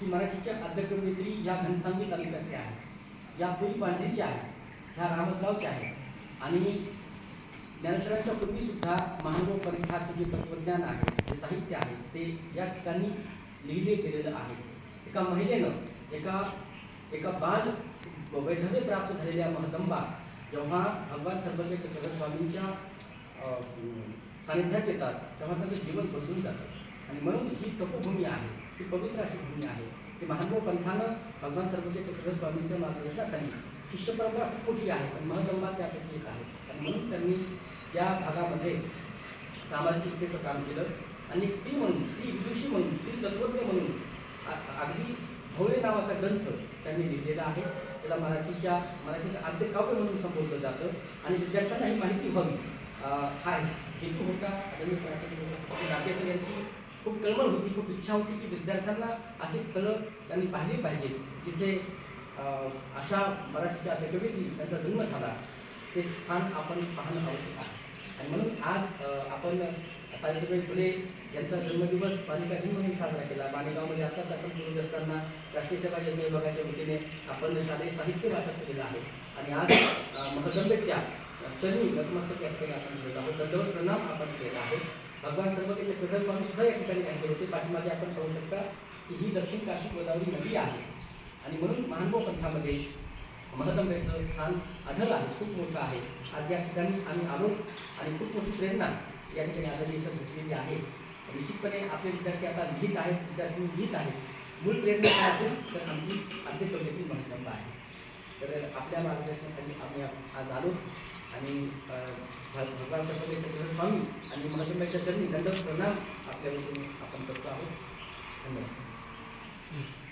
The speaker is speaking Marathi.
की मराठीच्या आद्यकवयित्री या घनसांगी तालुक्याचे आहेत. या पुरी पांढरीच्या आहेत. ह्या रामसगावच्या आहेत. आणि ज्ञानेश्वरांच्या पूर्वीसुद्धा महानुभव परीक्षाचं जे तत्वज्ञान आहे जे साहित्य आहे ते या ठिकाणी लिहिले गेलेलं आहे. एका महिलेनं एका एका बाल वैधव्य प्राप्त झालेल्या महदंबा जेव्हा भगवान सर्वज्ञ चक्रधर स्वामींच्या सानिध्यात येतात तेव्हा त्यांचं जीवन बदलून जातं. आणि म्हणून ही तपोभूमी आहे ही पवित्र अशी भूमी आहे. की महानुभव पंथानं भगवान सर्वज्ञ चक्रधर स्वामींच्या मार्गदर्शनाखाली शिष्य परंपरा खूप मोठी आहे पण महदंबा त्यापैकी एक आहे. आणि म्हणून त्यांनी या भागामध्ये सामाजिक विषयाचं काम केलं. आणि स्त्री म्हणून स्त्री विदुषी म्हणून स्त्री तत्वज्ञ म्हणून अगदी भोळे नावाचा ग्रंथ त्यांनी लिहिलेला आहे. त्याला मराठीच्या मराठीचं आद्य काव्य म्हणून संबोधलं जातं. आणि विद्यार्थ्यांना ही माहिती व्हावी हा हेतू होता. आदरणीय राकेश यांची खूप कळमळ होती खूप इच्छा होती की विद्यार्थ्यांना अशी स्थळं त्यांनी पाहिली पाहिजेत जिथे अशा मराठीच्या आद्यकवीची त्यांचा जन्म झाला ते स्थान आपण पाहणं आवश्यक आहे. आणि म्हणून आज आपण सावित्रीबाई फुले यांचा जन्मदिवस बालिका दिन म्हणून साजरा केला. माणेगावमध्ये आत्ताच आपण बोलत असताना राष्ट्रीय सेवा योजना विभागाच्या वतीने आपण शालेय साहित्य वाटप केलेलं आहे. आणि आज महजंबेच्या चरणी नतमस्तक या ठिकाणी आपण घेत आहोत. दंडवत प्रणाम आपण केला आहे. भगवान सर्वतेचे प्रधान स्वामी सुद्धा या ठिकाणी माहिती होते. पाठीमागे आपण पाहू शकता की ही दक्षिण काशी गोदावरी नदी आहे. आणि म्हणून महानुभव पंथामध्ये महदंबेचं स्थान आढळ आहे खूप मोठं आहे. आज या ठिकाणी आम्ही आलो आणि खूप मोठी प्रेरणा या ठिकाणी आदरणीय सर घेतलेली आहे. निश्चितपणे आपले विद्यार्थी आता लिहित आहेत विद्यार्थी लिहित आहेत. मूळ प्रेरणा काय असेल तर आमची आद्य पद्धती महत्त्व आहे. तर आपल्या मार्गदर्शनाखाली आम्ही आज आलो. आणि भगवान सर्व स्वामी आणि मला चरणी दंड प्रणाम आपल्याला आपण करतो आहोत. धन्यवाद.